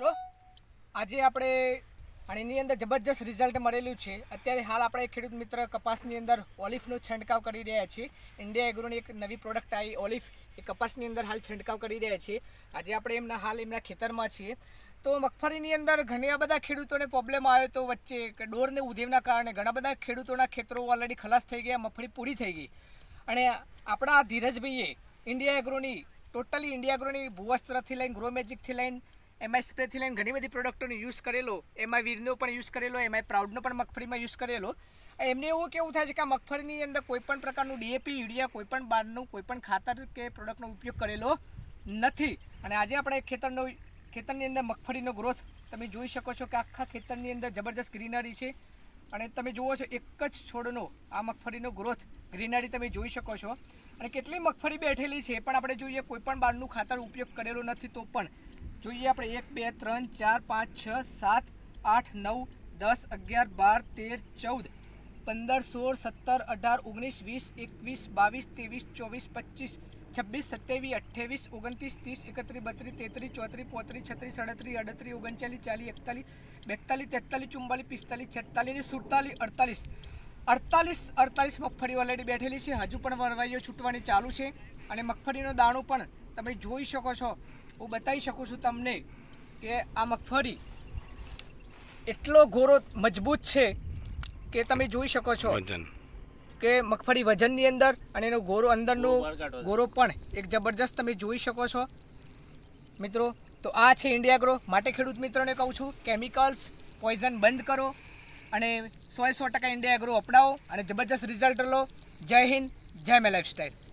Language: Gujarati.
મિત્રો, આજે આપણે અને એની અંદર જબરજસ્ત રિઝલ્ટ મળેલું છે. અત્યારે હાલ આપણે ખેડૂત મિત્ર કપાસની અંદર ઓલિફનો છંટકાવ કરી રહ્યા છીએ. ઇન્ડિયા એગ્રોની એક નવી પ્રોડક્ટ આવી, ઓલિફ. એ કપાસની અંદર હાલ છંટકાવ કરી રહ્યા છીએ. આજે આપણે એમના હાલ એમના ખેતરમાં છીએ. તો મગફળીની અંદર ઘણા બધા ખેડૂતોને પ્રોબ્લેમ આવ્યો તો વચ્ચે ડોરને ઉધેવના કારણે ઘણા બધા ખેડૂતોના ખેતરો ઓલરેડી ખલાસ થઈ ગયા, મગફળી પૂરી થઈ ગઈ. અને આપણા ધીરજભાઈએ ઇન્ડિયા એગ્રોની ટોટલી ઇન્ડિયા ગ્રોની ભૂવસ્ત્રથી લઈને ગ્રો મેજિકથી લઈને એમઆઈ સ્પ્રેથી લઈને ઘણી બધી પ્રોડક્ટોનો યુઝ કરેલો. એમાં વીરનો પણ યુઝ કરેલો એમાં પ્રાઉડનો પણ મગફળીમાં યુઝ કરેલો. એમને એવું કેવું થાય છે કે આ મગફળીની અંદર કોઈપણ પ્રકારનું ડીએપી યુરિયા, કોઈ પણ બહારનું કોઈપણ ખાતર કે પ્રોડક્ટનો ઉપયોગ કરેલો નથી. અને આજે આપણે ખેતરનો, ખેતરની અંદર મગફળીનો ગ્રોથ તમે જોઈ શકો છો કે આખા ખેતરની અંદર જબરજસ્ત ગ્રીનરી છે. અને તમે જુઓ છો, એક જ છોડનો, આ મગફળીનો ગ્રોથ ગ્રીનરી તમે જોઈ શકો છો. અને કેટલી મગફળી બેઠેલી છે, પણ આપણે જોઈએ કોઈપણ પણ ખાતર ઉપયોગ કરેલો નથી, તો પણ જોઈએ આપણે એક, બે, ત્રણ, ચાર, પાંચ, છ, સાત, આઠ, નવ, દસ, અગિયાર, બાર, તેર, ચૌદ પંદર, સોળ, સત્તર, અઢાર, ઓગણીસ, વીસ, એકવીસ, બાવીસ, ત્રેવીસ, ચોવીસ, પચીસ, છવ્વીસ, સત્યાવીસ, અઠ્યાવીસ, ઓગણત્રીસ, ત્રીસ, એકત્રીસ, બત્રીસ, તેત્રીસ, ચોત્રીસ, પોત્રીસ, છત્રીસ, સાડત્રીસ અડત્રીસ ઓગણચાલીસ, ચાલીસ, એકતાલીસ, બેતાલીસ, તેતાલીસ ચુમ્બાલીસ પિસ્તાલીસ, છેતાલીસ ને સુડતાલીસ, અડતાલીસ. અડતાલીસ અડતાલીસ મગફળી ઓલરેડી બેઠેલી છે. હજુ પણ વરવાઈઓ છૂટવાની ચાલુ છે અને મગફળીનો દાણો પણ તમે જોઈ શકો છો. હું બતાવી શકું છું તમને કે આ મગફળી એટલો ઘોરો મજબૂત છે કે તમે જોઈ શકો છો વજન. કે મગફળી વજનની અંદર અને એનો ગોરો અંદરનો ગોરો પણ એક જબરજસ્ત તમે જોઈ શકો છો. મિત્રો તો આ છે ઇન્ડિયા ગ્રો માટે ખેડૂત મિત્રોને કહું છું કેમિકલ્સ પોઈઝન બંધ કરો અને સો સો ટકા ઇન્ડિયા ગ્રો અપનાવો અને જબરજસ્ત રિઝલ્ટ લો. જય હિન્દ જય મે લાઈફસ્ટાઈલ